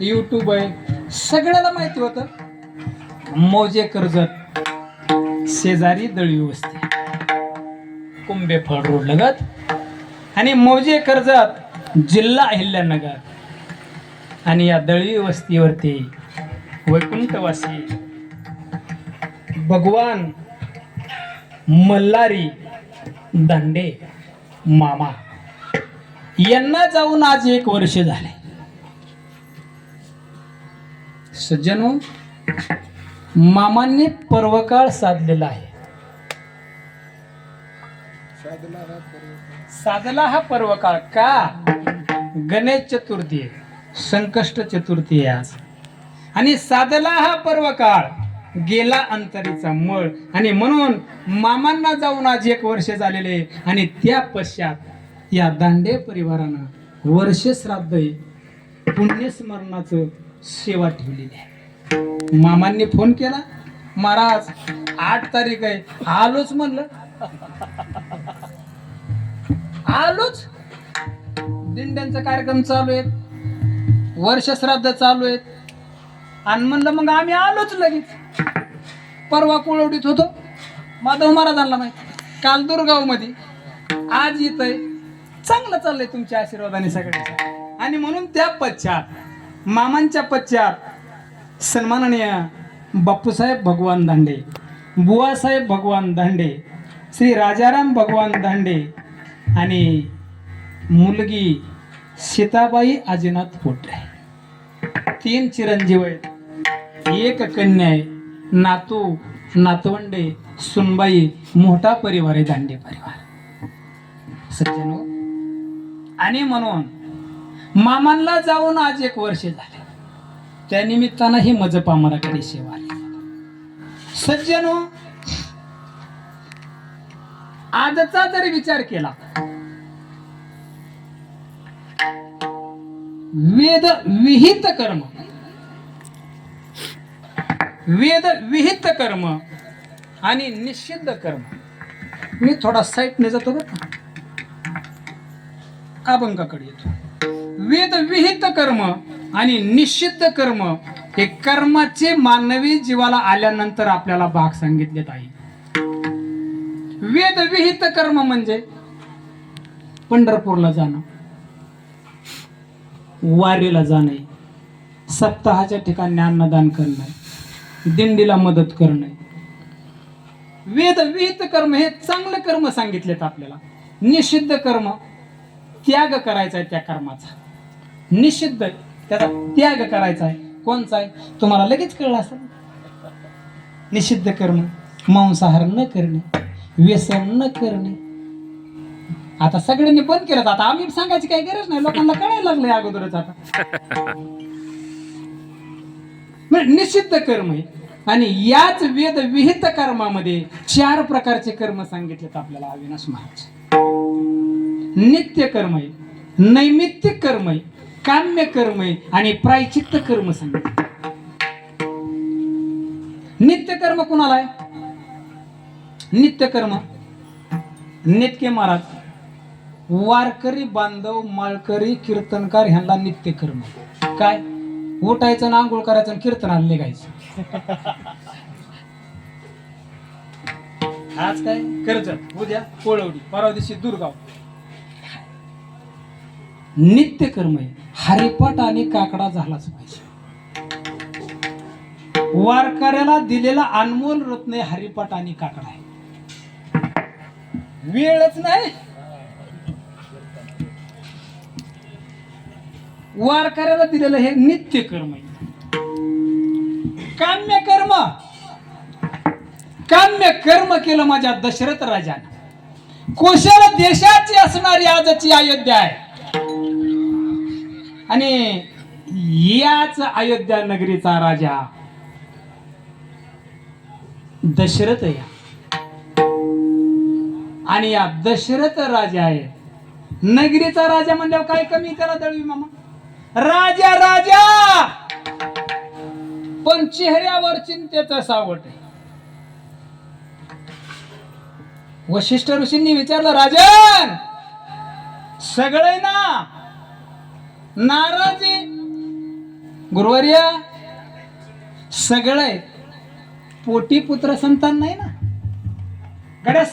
YouTube आहे. सगळ्याला माहिती होतं. मोजे कर्जत शेजारी दळी वस्ती. कुंभेफळ रोड लगत. आणि मोजे कर्जत जिल्हा अहिल्यानगर. आणि या दळवी वस्तीवरती वैकुंठवासी. भगवान मल्हारी दांडे मामा. यांना जाऊन आज एक वर्ष झाले. सज्जनो मामांनी पर्वकाळ साधलेला आहे. साधला हा पर्वकाळ का? गणेश चतुर्थी आहे, संकष्ट चतुर्थी आहे आज. आणि साधला हा पर्वकाळ गेला अंतरीचा मळ. आणि म्हणून मामांना जाऊन आज एक वर्ष झालेले आणि त्या पश्चात या दांडे परिवारानं वर्ष श्राद्ध पुण्यस्मरणाचं सेवा ठेवलेली आहे. मामांनी फोन केला महाराज आठ तारीख आहे. आलोच म्हणलं. आलोच? दिंड्यांचा कार्यक्रम चालू आहेत. वर्ष श्राद्ध चालू आहेत. आणि म्हणलं मग आम्ही आलोच लगेच. परवा कुळवडीत होतो. माधव महाराजांना माहिती काल दुर्गावमध्ये. आज येत आहे. चांगलं चाललंय तुमच्या आशीर्वादाने सगळ्यांचं. आणि म्हणून त्या पश्चात मामांच्या पश्चात सन्माननीय बाप्पूसाहेब भगवान दांडे बुवासाहेब भगवान दांडे श्री राजाराम भगवान दांडे आणि मुलगी सीताबाई आजीनाथ पोटरे तीन चिरंजीव आहेत. एक कन्या आहे. नातू नातवंडे सुनबाई मोठा परिवार आहे दांडे परिवार. सज्जनो आणि म्हणून मामांना जाऊन आज एक वर्ष झाले. त्या निमित्तानं ही मजपा मराठी सेवा आली. सज्जनो आजचा जरी विचार केला वेद विहित कर्म वेद विहित कर्म आणि निषिद्ध कर्म. मी थोडा साईटने जातो बरं अभंगाकडे येतो. वेदविहित कर्म आणि निश्चित कर्म हे कर्माचे मानवी जीवाला आल्यानंतर आपल्याला भाग सांगितलेत आहे वेद विहित कर्म म्हणजे पंढरपूरला जाणं वारीला जाणे सप्ताहाच्या ठिकाणी अन्नदान करणं दिंडीला मदत करणे. वेद विहित कर्म हे चांगलं कर्म सांगितलेत आपल्याला. निषिद्ध कर्म त्याग करायचा आहे त्या कर्माचा. निषिद्ध त्याचा त्याग करायचा आहे. कोणचा आहे? तुम्हाला लगेच कळलं असेल. निषिद्ध कर्म मांसाहार न करणे व्यसन न करणे. आता सगळ्यांनी बंद केलं. आता आम्ही सांगायची काही गरज नाही. लोकांना कळायला लागले अगोदरच आता. म्हणजे निषिद्ध कर्म आहे. आणि याच वेद विहित कर्मामध्ये चार प्रकारचे कर्म सांगितलेत आपल्याला अविनाश महाराज. नित्य कर्म आहे. नैमित्तिक कर्म आहे. काम्य कर्म आहे आणि प्रायचित्त कर्म सांगितलं नित्य कर्म कुणाला आहे? नित्य कर्म. नित्य महाराज वारकरी बांधव माळकरी कीर्तनकार ह्यांना नित्य कर्म. काय? उठायचं ना आंघोळ करायचं कीर्तन कीर्तनाला निघायचं. आज काय? कर्जत. उद्या कोळवडी. परवा दिवशी दुर्गाव. नित्य कर्म आहे. हरिपट आणि काकडा झालाच पाहिजे. वारकऱ्याला दिलेला अनमोल रत्न आहे आणि काकडा आहे. वेळच नाही. वारकऱ्याला दिलेलं हे नित्य कर्म आहे. काम्य कर्म. काम्य कर्म केलं माझ्या दशरथ राजाने. कुशल देशाची असणारी आजची अयोध्या आहे. आणि याच अयोध्या नगरीचा राजा दशरथ या आणि या दशरथ राजा आहे. नगरीचा राजा म्हणल्यावर काय कमी करा दळवी मामा? राजा राजा! पण चेहऱ्यावर चिंतेचा सावट आहे. वशिष्ठ ऋषींनी विचारलं राजन! सगळे ना नाराज आहे. गुरुवर्या सगळे पोटी पुत्र संतान नाही ना? गड्या